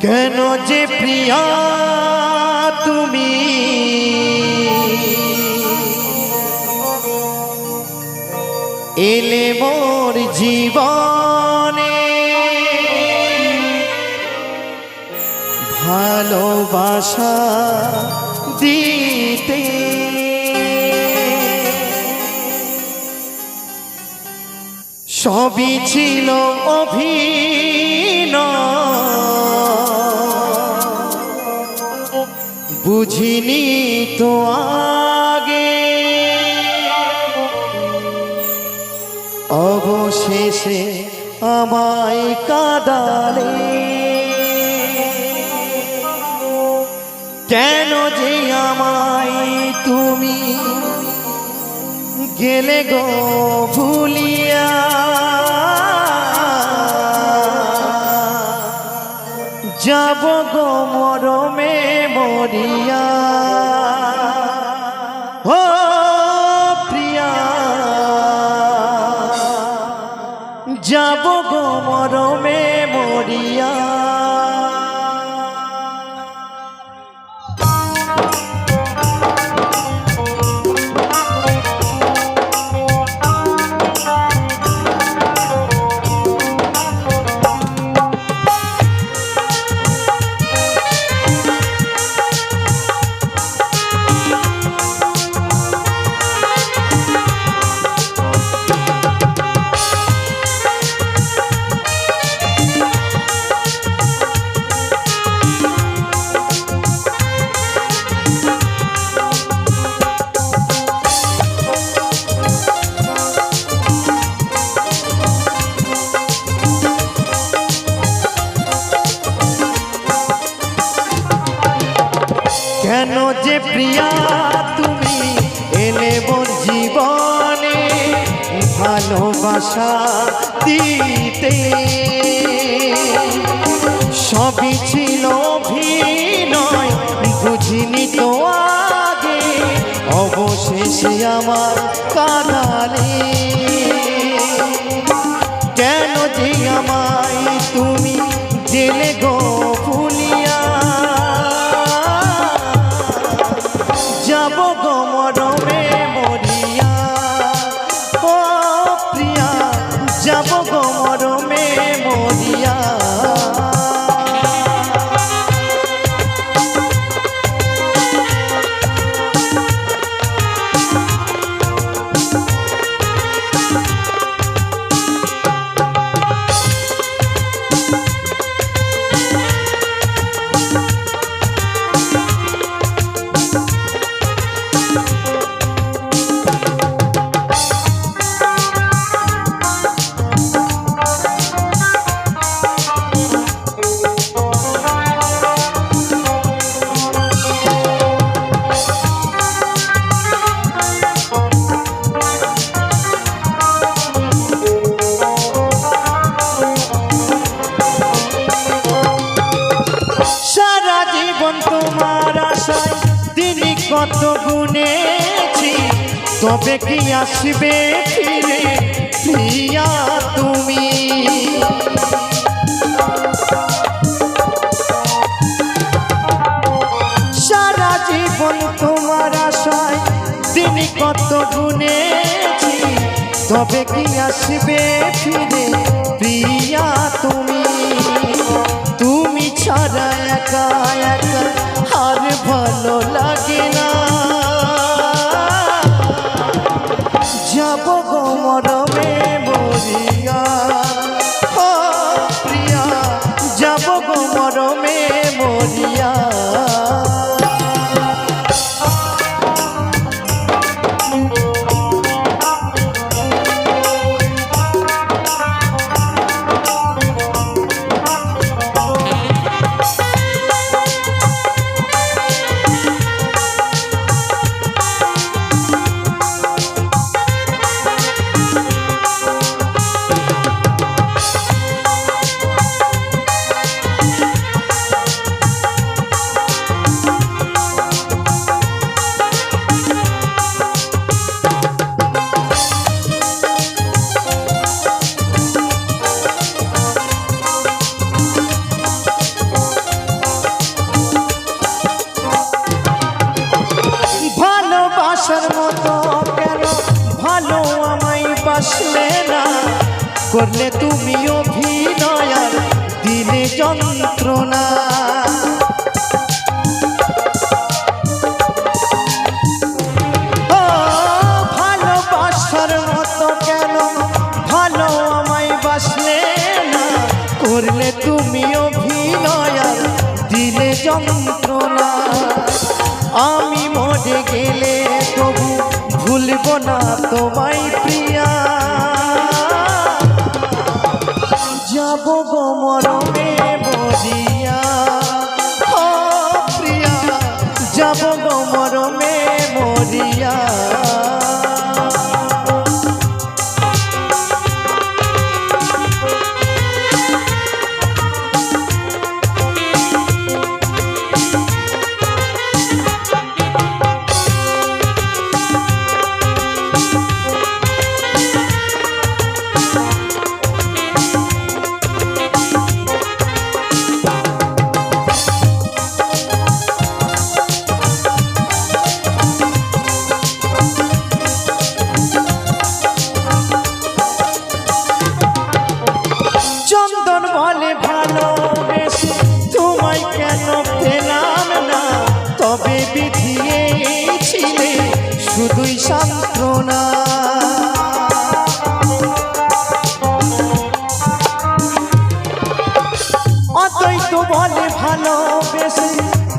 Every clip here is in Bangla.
কেন যে প্রিয়া তুমি? এলে মোর জীবনে ভালোবাসা দিতে। সবই ছিল অভিনয় বুঝিনি তো আগে। অবশেষে আমায় কাদালে। কেন যে আমায় তুমি গেলে গো ভুলিয়া? যাব গো মরমে মরিয়া ও প্রিয়া যাব গো মরমে মরিয়া। ভালোবাসা দিতে। সবই ছিল অভিনয়, বুঝিনি তো আগে, অবশেষে আমার কাদালে। কেন যে আমায় তুমি জেলে গো? কত গুনেছি, তবে কি আসবে ফিরে? প্রিয়া তুমি। সারা জীবন তোমার আশায় তিনি কত গুনেছি, তবে কি আসবে ফিরে? বাসলে না। করলে তুমি অভিনয় দিলে যন্ত্রণা। ভালোবাসার মতো ভালো আমায় বাসলে না? করলে তুমি অভিনয় দিলে যন্ত্রণা। আমি মরে গেলে তবু ভুলব না তোমায় প্রিয়া। যাব গো মরমে মরিয়া। শুধুই সান্ত্বনা। অতই তো বলে ভালোবেসে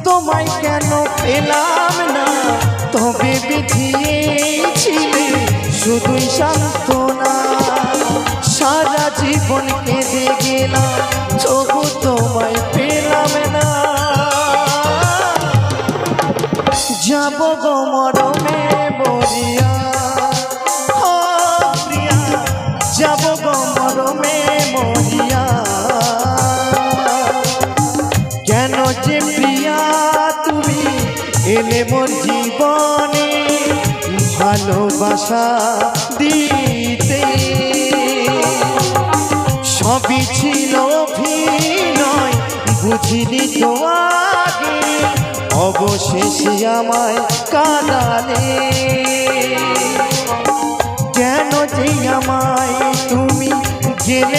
তোমায় কেন পেলাম না? তবে বিধিয়েছিলে শুধুই সান্ত্বনা। সারা জীবন কেঁদে গেলাম, তবু তোমায় পেলাম না। যাব গো মোর জীবনে ভালোবাসা দিতে? সবই ছিল অভিনয়, বুঝিনি তো আগে, অবশেষে আমায় কাদালে। কেন যে আমায় তুমি গেলে